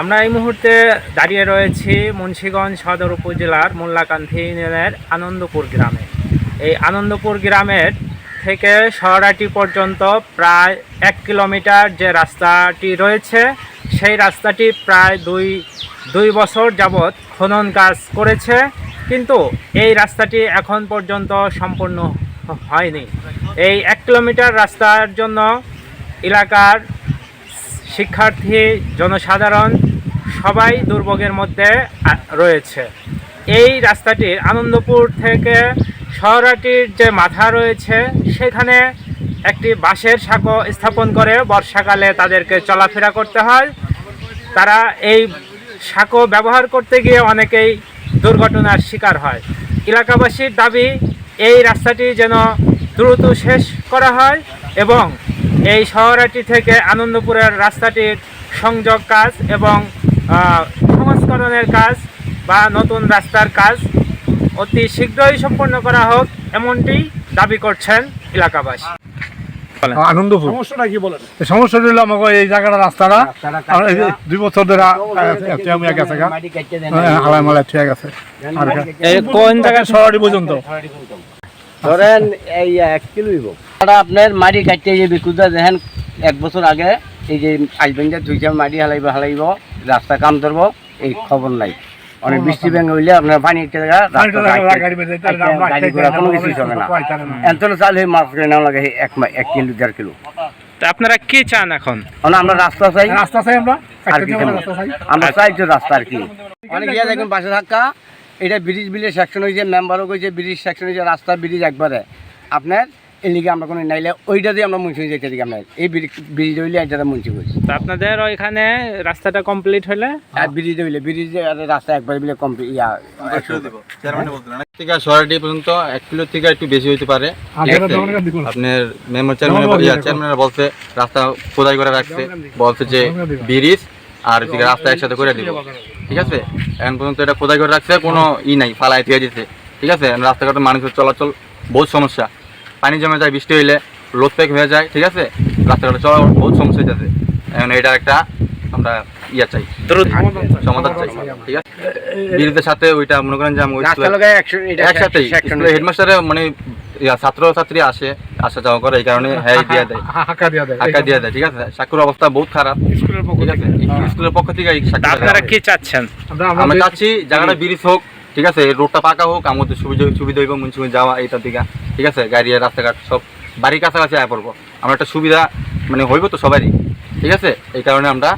আমরা এই মুহূর্তে দাঁড়িয়ে রয়েছি মুন্সীগঞ্জ সদর উপজেলার মোল্লাকান্থি ইউনিয়নের আনন্দপুর গ্রামে। এই আনন্দপুর গ্রামের থেকে শহরাটি পর্যন্ত প্রায় এক কিলোমিটার যে রাস্তাটি রয়েছে, সেই রাস্তাটি প্রায় দুই দুই বছর যাবৎ খনন কাজ করেছে, কিন্তু এই রাস্তাটি এখন পর্যন্ত সম্পূর্ণ হয়নি। এই এক কিলোমিটার রাস্তার জন্য এলাকার শিক্ষার্থী, জনসাধারণ, সবাই দুর্ভোগের মধ্যে রয়েছে। এই রাস্তাটির আনন্দপুর থেকে শহরাটির যে মাথা রয়েছে, সেখানে একটি বাঁশের সাঁকো স্থাপন করে বর্ষাকালে তাদেরকে চলাফেরা করতে হয়। তারা এই সাঁকো ব্যবহার করতে গিয়ে অনেকেই দুর্ঘটনার শিকার হয়। এলাকাবাসীর দাবি, এই রাস্তাটি যেন দ্রুত শেষ করা হয় এবং এই শহরটি থেকে আনন্দপুরের রাস্তাটির সংযোগ কাজ এবং সংস্করণের কাজ বা নতুন রাস্তার কাজ অতি শীঘ্রই সম্পন্ন করা হোক এমনটি দাবি করছেন এলাকাবাসী। আনন্দপুর। সমস্যাটা কি বলেন? এই সমস্যা হলো আমাকে এই জায়গাটা রাস্তাটা আর দুই বছর ধরে গেছে হালাই মালাই ঠিক আছে কোন জায়গায় সরাটি পর্যন্ত? ধরেন এই এক কিলো এটা আপনার মাটি কাটতে যে বিকুদা দেখেন এক বছর আগে এই যে আসবেন যে দুইটা মাটি হালাইব হালাইব রাস্তা কাম ধরব এই খবর নাই। অনেক বৃষ্টি ব্যাঙ্গ হইলে আপনার পানি একটা জায়গা গাড়ি ঘোড়া কোনো কিছু চলে না। এত চাল হয়ে মাছ নেওয়া লাগে এক এক কিলো দেড় কিলো। আপনারা কি চান এখন? মানে আমরা রাস্তা চাই। রাস্তা চাই আমরা? কি আমরা চাই তো রাস্তা আর কি। অনেক ইয়ে দেখুন বাসে থাকা। এটা ব্রিজ বিলের সেকশন হয়েছে মেম্বারও কইছে ব্রিজ সেকশন হয়েছে রাস্তা ব্রিজ একবারে। আপনার এই লিগে আমরা কোনো নাইলে ওইটা দিয়ে আমরা মুন্সি যেতে দিকে আপনার এই ব্রিজ হইলে এটা মুন্সি করছি তা আপনাদের ওইখানে রাস্তাটা কমপ্লিট হলে? আর ব্রিজ হইলে ব্রিজ রাস্তা একবার বিলে কমপ্লিট ইয়া থেকে সরাটি পর্যন্ত এক কিলো থেকে একটু বেশি হইতে পারে। দিকে আপনার মেম্বার চেয়ারম্যান চেয়ারম্যানরা বলছে রাস্তা খোদাই করে রাখছে। বলছে যে ব্রিজ আর হচ্ছে রাস্তা একসাথে করে দিব। ঠিক আছে? এখন পর্যন্ত এটা খোদাই করে রাখছে কোনো ই নাই ফালাই দিয়ে দিচ্ছে ঠিক আছে? রাস্তাঘাটে মানুষের চলাচল বহুত সমস্যা। পানি জমে যায় বৃষ্টি হইলে লোড প্যাক হয়ে যায় ঠিক আছে? রাস্তাঘাটে চলা বহুত সমস্যা হইতেছে এখন এটা একটা আমরা ইয়া চাই। সমাধান চাই ঠিক আছে? ব্রিজের সাথে ওইটা মনে করেন যে আমি একসাথেই হেডমাস্টারে মানে ছাত্র ছাত্রী আসে আসা যাওয়া করে এই কারণে হ্যাঁ দিয়ে দেয়। হাঁকা দিয়া দেয়। টাকা দিয়ে দেয় ঠিক আছে? চাকুর অবস্থা বহুত খারাপ স্কুলের পক্ষ থেকে। স্কুলের পক্ষ থেকে এই তা চাকরিটা আপনারা কি চাচ্ছেন? আমরা হয়। আমরা আমরা চাচ্ছি জায়গাটা ব্রিজ হোক ঠিক আছে? রোডটা পাকা হোক আমাদের সুবিধা সুবিধা হইব মুন্সিপাল যাওয়া এইটার দিকে। ঠিক আছে? গাড়ি আর রাস্তাঘাট সব বাড়ির কাছাকাছি আয় পড়ব। আমরা একটা সুবিধা মানে হইব তো সবারই। ঠিক আছে? এই কারণে আমরা।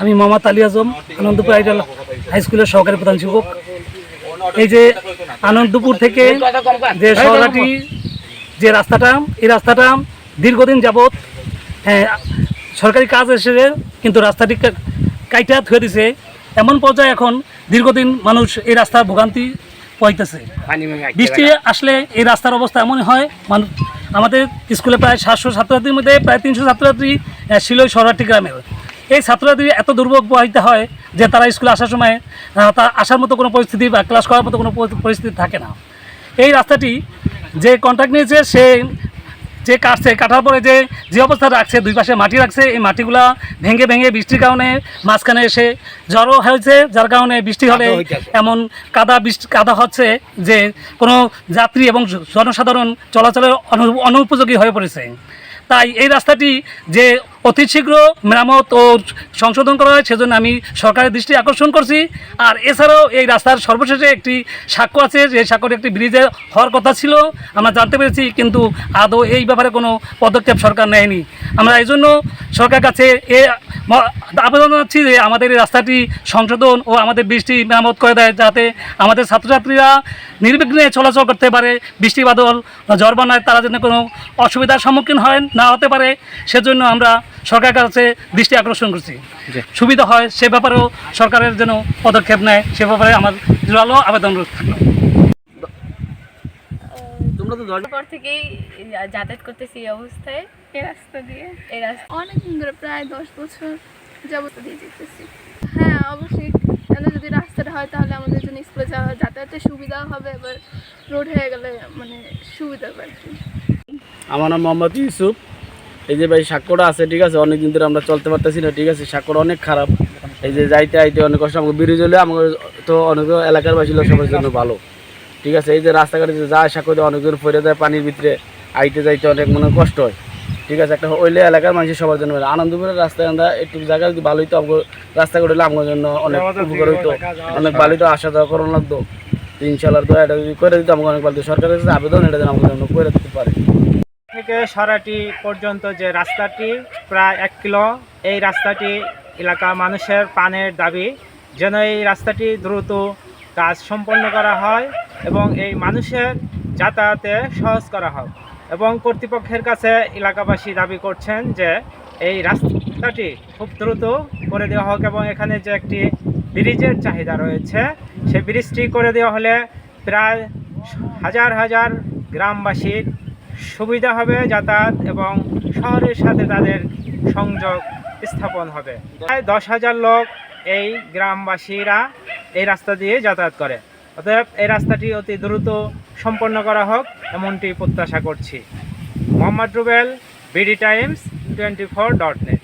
আমি মোহাম্মদ আলী আজম আনন্দপুর আইডাল হাই স্কুলের সহকারী প্রধান শিক্ষক। এই যে আনন্দপুর থেকে যে শহরাটি যে রাস্তাটা এই রাস্তাটা দীর্ঘদিন যাবৎ হ্যাঁ, সরকারি কাজ এসে কিন্তু রাস্তাটি কাইটা থুয়ে দিছে। এমন পর্যায়ে এখন দীর্ঘদিন মানুষ এই রাস্তার ভোগান্তি পাইতেছে। বৃষ্টি আসলে এই রাস্তার অবস্থা এমনই হয় মানুষ আমাদের স্কুলে প্রায় সাতশো ছাত্রছাত্রীর মধ্যে প্রায় তিনশো ছাত্রছাত্রী শিলই শহরাটি গ্রামের। এই ছাত্রছাত্রী এত দুর্ভোগ পোহাইতে হয় যে তারা স্কুলে আসার সময় তা আসার মতো কোনো পরিস্থিতি বা ক্লাস করার মতো কোনো পরিস্থিতি থাকে না। এই রাস্তাটি যে কন্ট্রাক্ট নিয়েছে সে যে কাটছে কাটার পরে যে যে অবস্থা রাখছে দুই পাশে মাটি রাখছে এই মাটিগুলা ভেঙে ভেঙে বৃষ্টির কারণে মাঝখানে এসে জড়ো হয়েছে যার কারণে বৃষ্টি হলে এমন কাদা বৃষ্টি কাদা হচ্ছে যে কোনো যাত্রী এবং জনসাধারণ চলাচলের অনু- অনুপযোগী হয়ে পড়েছে। তাই এই রাস্তাটি যে অতি শীঘ্র মেরামত ও সংশোধন করা হয়, সেজন্য আমি সরকারের দৃষ্টি আকর্ষণ করছি। আর এছাড়াও এই রাস্তার সর্বশেষে একটি সাক্ষ্য আছে, যে সাক্ষ্যটি একটি ব্রিজে হওয়ার কথা ছিল। আমরা জানতে পেরেছি, কিন্তু আদৌ এই ব্যাপারে কোনো পদক্ষেপ সরকার নেয়নি। আমরা এই জন্য সরকারের কাছে এ আবেদন জানাচ্ছি যে আমাদের এই রাস্তাটি সংশোধন ও আমাদের বৃষ্টি মেরামত করে দেয়, যাতে আমাদের ছাত্রছাত্রীরা নির্বিঘ্নে চলাচল করতে পারে। বৃষ্টি বাদল ঝড় বন্যায় তারা যেন কোনো অসুবিধার সম্মুখীন হয় না হতে পারে, সেজন্য আমরা সরকারের কাছে দৃষ্টি আকর্ষণ করছি। সুবিধা হয় সে ব্যাপারেও সরকারের যেন পদক্ষেপ নেয় সে ব্যাপারে আমার জোরালো আবেদন থাকল তোমরা তো পর থেকেই যাতায়াত করতেছি এই অবস্থায়। এই রাস্তা দিয়ে। এই রাস্তা অনেক ধরে প্রায় দশ বছর যাবত দিয়ে যেতেছি। হ্যাঁ অবশ্যই যদি রাস্তাটা হয় তাহলে আমাদের জন্য স্কুলে যাওয়া যাতায়াতের সুবিধা হবে এবার রোড হয়ে গেলে মানে সুবিধা হবে আমার নাম মোহাম্মদ ইউসুফ। এই যে ভাই সাক্ষ্যটা আছে, ঠিক আছে? অনেক দিন ধরে আমরা চলতে পারতেছি না, ঠিক আছে? সাক্ষ্যটা অনেক খারাপ। এই যে যাইতে আইতে অনেক কষ্ট, আমাকে ব্রিজ হলে আমাকে তো অনেক এলাকার বাসী লোক সবার জন্য ভালো। ঠিক আছে? এই যে রাস্তাঘাটে যায় সাক্ষ্য দেয় অনেকজন পড়ে যায় পানির ভিতরে আইতে যাইতে অনেক মনে কষ্ট হয়। ঠিক আছে? একটা ওইলে এলাকার মানুষ সবার জন্য আনন্দপুরের রাস্তায় আমরা একটু জায়গা যদি ভালো হইতো, আমাকে রাস্তাঘাট হলে আমার জন্য অনেক উপকার হইতো। অনেক ভালো হইতো আসা যাওয়া করানো লাগতো। তো ইনশাল্লাহ তো এটা যদি করে দিত, আমাকে অনেক ভালো সরকারের কাছে আবেদন, এটা যেন জন্য করে দিতে পারে। থেকে সরাটি পর্যন্ত যে রাস্তাটি প্রায় এক কিলো, এই রাস্তাটি এলাকা মানুষের পানের দাবি। যেন এই রাস্তাটি দ্রুত কাজ সম্পন্ন করা হয় এবং এই মানুষের যাতায়াতে সহজ করা হয়। এবং কর্তৃপক্ষের কাছে এলাকাবাসী দাবি করছেন যে এই রাস্তাটি খুব দ্রুত করে দেওয়া হোক এবং এখানে যে একটি ব্রিজের চাহিদা রয়েছে সেই ব্রিজটি করে দেওয়া হলে প্রায় হাজার হাজার গ্রামবাসীর সুবিধা হবে যাতায়াত এবং শহরের সাথে তাদের সংযোগ স্থাপন হবে। প্রায় দশ হাজার লোক এই গ্রামবাসীরা এই রাস্তা দিয়ে যাতায়াত করে। অতএব এই রাস্তাটি অতি দ্রুত সম্পন্ন করা হোক এমনটি প্রত্যাশা করছি। Mohammad Rubel, BD times, twenty four dot net.